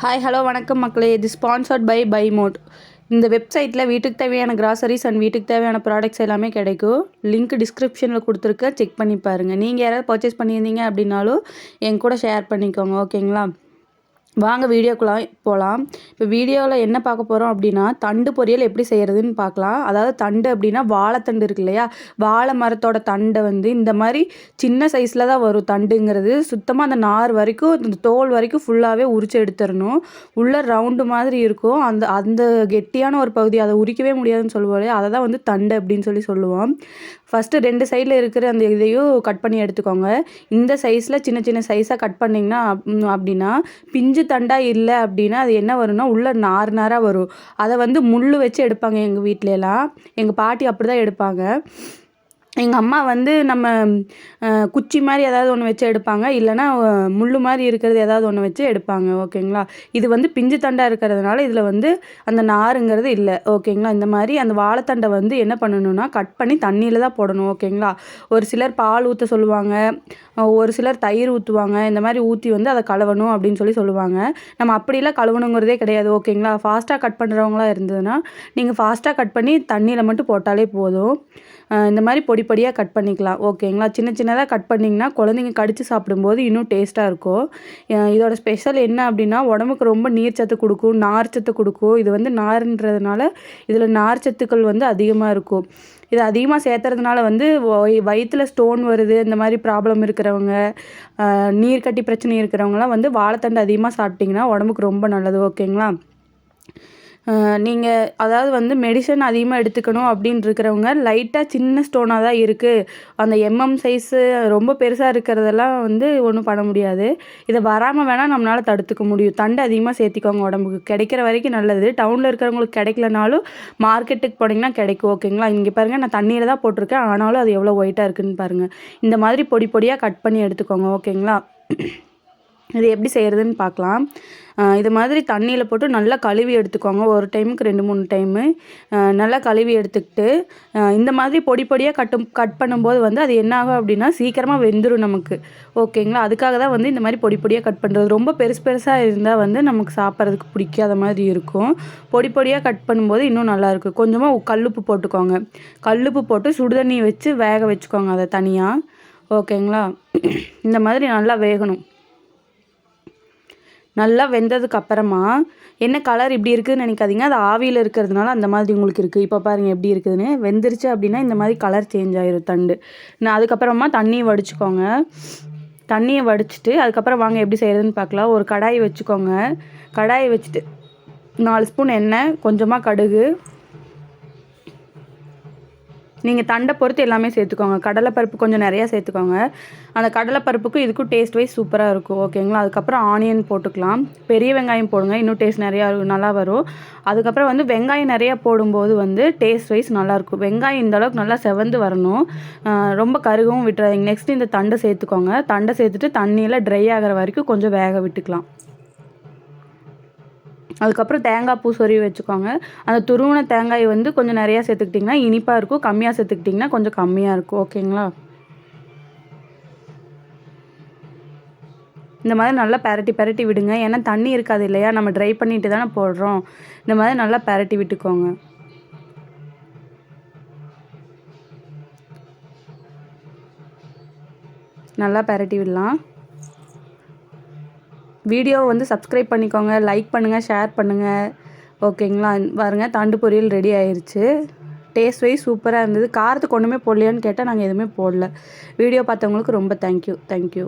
Hi hello வணக்கம் மக்களே. இது ஸ்பான்சர்ட் பை பை மோட் இந்த வெப்சைட்டில் வீட்டுக்கு தேவையான கிராசரிஸ் அண்ட் வீட்டுக்கு தேவையான ப்ராடக்ட்ஸ் எல்லாமே கிடைக்கும். லிங்க் டிஸ்கிரிப்ஷனில் கொடுத்துருக்க செக் பண்ணி பாருங்கள் நீங்கள் யாராவது பர்ச்சேஸ் பண்ணியிருந்தீங்க அப்படின்னாலும் என் கூட ஷேர் பண்ணிக்கோங்க. ஓகேங்களா வாங்க வீடியோக்குலாம் போகலாம் இப்போ வீடியோவில் என்ன பார்க்க போகிறோம் அப்படின்னா தண்டு பொரியல் எப்படி செய்கிறதுன்னு பார்க்கலாம். அதாவது தண்டு அப்படின்னா வாழைத்தண்டு இருக்கு இல்லையா? வாழை மரத்தோட தண்டை வந்து இந்த மாதிரி சின்ன சைஸில் தான் வரும் தண்டுங்கிறது. சுத்தமாக அந்த நார் வரைக்கும் இந்த தோல் வரைக்கும் ஃபுல்லாகவே உரிச்சு எடுத்துடணும். உள்ளே ரவுண்டு மாதிரி இருக்கும். அந்த அந்த கெட்டியான ஒரு பகுதி அதை உரிக்கவே முடியாதுன்னு சொல்லுவோம் அதை தான் வந்து தண்டு அப்படின்னு சொல்லி சொல்லுவோம். ஃபஸ்ட்டு ரெண்டு சைடில் இருக்கிற அந்த இதையும் கட் பண்ணி எடுத்துக்கோங்க. இந்த சைஸில் சின்ன சின்ன சைஸாக கட் பண்ணிங்கன்னா அப்படின்னா பிஞ்சு தண்டாக இல்லை அப்படின்னா அது என்ன வரும்னா உள்ளே நார் நாராக வரும். அதை வந்து முள் வச்சு எடுப்பாங்க எங்கள் வீட்டிலலாம் எங்கள் பாட்டி அப்படி தான் எடுப்பாங்க. எங்கள் அம்மா வந்து நம்ம குச்சி மாதிரி ஏதாவது ஒன்று வச்சு எடுப்பாங்க. இல்லைனா முள் மாதிரி இருக்கிறது ஏதாவது ஒன்று வச்சு எடுப்பாங்க. ஓகேங்களா? இது வந்து பிஞ்சு தண்டாக இருக்கிறதுனால இதில் வந்து அந்த நாருங்கிறது இல்லை. ஓகேங்களா? இந்த மாதிரி அந்த வாழைத்தண்டை வந்து என்ன பண்ணணும்னா கட் பண்ணி தண்ணியில் தான் போடணும். ஓகேங்களா? ஒரு சிலர் பால் ஊற்ற சொல்லுவாங்க. ஒரு சிலர் தயிர் ஊற்றுவாங்க இந்த மாதிரி ஊற்றி வந்து அதை கழுவணும் அப்படின்னு சொல்லி சொல்லுவாங்க. நம்ம அப்படிலாம் கழுவணுங்கிறதே கிடையாது. ஓகேங்களா? ஃபாஸ்ட்டாக கட் பண்ணுறவங்களா இருந்ததுன்னா நீங்கள் ஃபாஸ்ட்டாக கட் பண்ணி தண்ணியில் மட்டும் போட்டாலே போதும். இந்த மாதிரி பொடி பொடியாக கட் பண்ணிக்கலாம். ஓகேங்களா? சின்ன சின்னதாக கட் பண்ணிங்கன்னா குழந்தைங்க கடித்து சாப்பிடும்போது இன்னும் டேஸ்ட்டாக இருக்கும். இதோட ஸ்பெஷல் என்ன அப்படின்னா உடம்புக்கு ரொம்ப நீர் சத்து கொடுக்கும் நார் சத்து கொடுக்கும். இது வந்து நார்ன்றதுனால இதில் நார் சத்துக்கள் வந்து அதிகமாக இருக்கும். இது அதிகமாக சேர்த்துறதுனால வந்து வயிற்றில் ஸ்டோன் வருது இந்த மாதிரி ப்ராப்ளம் இருக்கிறவங்க நீர் கட்டி பிரச்சனை இருக்கிறவங்களாம் வந்து வாழைத்தண்டு அதிகமாக சாப்பிட்டிங்கன்னா உடம்புக்கு ரொம்ப நல்லது. ஓகேங்களா? நீங்கள் அதாவது வந்து மெடிசன் அதிகமாக எடுத்துக்கணும் அப்படின்னு இருக்கிறவங்க லைட்டாக சின்ன ஸ்டோனாக தான் இருக்குது அந்த எம்எம் சைஸு ரொம்ப பெருசாக இருக்கிறதெல்லாம் வந்து ஒன்றும் பண்ண முடியாது. இதை வராமல் வேணால் நம்மளால் தடுத்துக்க முடியும். தண்டு அதிகமாக சேர்த்திக்கோங்க உடம்புக்கு. கிடைக்கிற வரைக்கும் நல்லது. டவுனில் இருக்கிறவங்களுக்கு கிடைக்கலனாலும் மார்க்கெட்டுக்கு போனீங்கன்னா கிடைக்கும் ஓகேங்களா இங்கே பாருங்கள் நான் தண்ணியில் தான் போட்டிருக்கேன். ஆனாலும் அது எவ்வளோ ஒயிட்டாக இருக்குதுன்னு பாருங்கள் இந்த மாதிரி பொடி பொடியாக கட் பண்ணி எடுத்துக்கோங்க ஓகேங்களா இது எப்படி செய்கிறதுன்னு பார்க்கலாம். இது மாதிரி தண்ணியில் போட்டு நல்லா கழுவி எடுத்துக்கோங்க. ஒரு டைமுக்கு ரெண்டு மூணு டைமு. நல்லா கழுவி எடுத்துக்கிட்டு இந்த மாதிரி பொடி பொடியாக கட்டும் கட் பண்ணும்போது வந்து அது என்ன ஆகும் அப்படின்னா சீக்கிரமாக வெந்துடும் நமக்கு. ஓகேங்களா? அதுக்காக தான் வந்து இந்த மாதிரி பொடி பொடியாக கட் பண்ணுறது ரொம்ப பெருசு பெருசாக இருந்தால் வந்து நமக்கு சாப்பிட்றதுக்கு பிடிக்காத மாதிரி இருக்கும். பொடி பொடியாக கட் பண்ணும்போது இன்னும் நல்லாயிருக்கும் கொஞ்சமாக கல்லுப்பு போட்டுக்கோங்க. கல்லுப்பு போட்டு சுடுதண்ணி வச்சு வேக வச்சுக்கோங்க அதை தனியாக ஓகேங்களா? இந்த மாதிரி நல்லா வேகணும். நல்லா வெந்ததுக்கு அப்புறமா என்ன கலர் இப்படி இருக்குதுன்னு நினைக்காதீங்க. அது ஆவியில் இருக்கிறதுனால அந்த மாதிரி உங்களுக்கு இருக்குது இப்போ பாருங்கள் எப்படி இருக்குதுன்னு. வெந்துருச்சு அப்படின்னா இந்த மாதிரி கலர் சேஞ்ச் ஆயிரும் தண்டு. நான் அதுக்கப்புறமா தண்ணியை வடிச்சுக்கோங்க. தண்ணியை வடிச்சிட்டு அதுக்கப்புறம் வாங்க எப்படி செய்கிறதுன்னு பார்க்கலாம். ஒரு கடாயை வச்சுக்கோங்க. கடாயை வச்சுட்டு நாலு ஸ்பூன் எண்ணெய் கொஞ்சமாக கடுகு நீங்கள் தண்டை பொறுத்து எல்லாமே சேர்த்துக்கோங்க. கடலைப்பருப்பு கொஞ்சம் நிறையா சேர்த்துக்கோங்க. அந்த கடலைப்பருப்புக்கும் இதுக்கும் டேஸ்ட் வைஸ் சூப்பராக இருக்கும். ஓகேங்களா அதுக்கப்புறம் ஆனியன் போட்டுக்கலாம். பெரிய வெங்காயம் போடுங்க. இன்னும் டேஸ்ட் நிறையா நல்லா வரும். அதுக்கப்புறம் வந்து வெங்காயம் நிறையா போடும்போது வந்து டேஸ்ட் வைஸ் நல்லாயிருக்கும் வெங்காயம் இந்த அளவுக்கு நல்லா செவந்து வரணும். ரொம்ப கருகவும் விட்டுறாதீங்க. நெக்ஸ்ட் இந்த தண்டை சேர்த்துக்கோங்க. தண்டை சேர்த்துட்டு தண்ணியில் ட்ரை ஆகிற வரைக்கும் கொஞ்சம் வேக விட்டுக்கலாம். அதுக்கப்புறம் தேங்காய் பூ சொருவி வச்சுக்கோங்க. அந்த துருவன தேங்காய் வந்து கொஞ்சம் நிறையா சேர்த்துக்கிட்டிங்கன்னா இனிப்பாக இருக்கும். கம்மியாக சேர்த்துக்கிட்டிங்கன்னா கொஞ்சம் கம்மியாக இருக்கும். ஓகேங்களா? இந்த மாதிரி நல்லா பெரட்டி பரட்டி விடுங்க. ஏன்னா தண்ணி இருக்காது இல்லையா? நம்ம ட்ரை பண்ணிட்டு தானே போடுறோம். இந்த மாதிரி நல்லா பெரட்டி விட்டுக்கோங்க. நல்லா பெரட்டி விடலாம். வீடியோவை வந்து சப்ஸ்கிரைப் பண்ணிக்கோங்க லைக் பண்ணுங்கள் ஷேர் பண்ணுங்கள் ஓகேங்களா பாருங்கள் தண்டு பொரியல் ரெடி ஆயிடுச்சு டேஸ்ட் வைஸ் சூப்பராக இருந்தது. காரத்துக்கு ஒன்றுமே போடலையான்னு கேட்டால் நாங்கள் எதுவுமே போடல. வீடியோ பார்த்தவங்களுக்கு ரொம்ப தேங்க்யூ தேங்க்யூ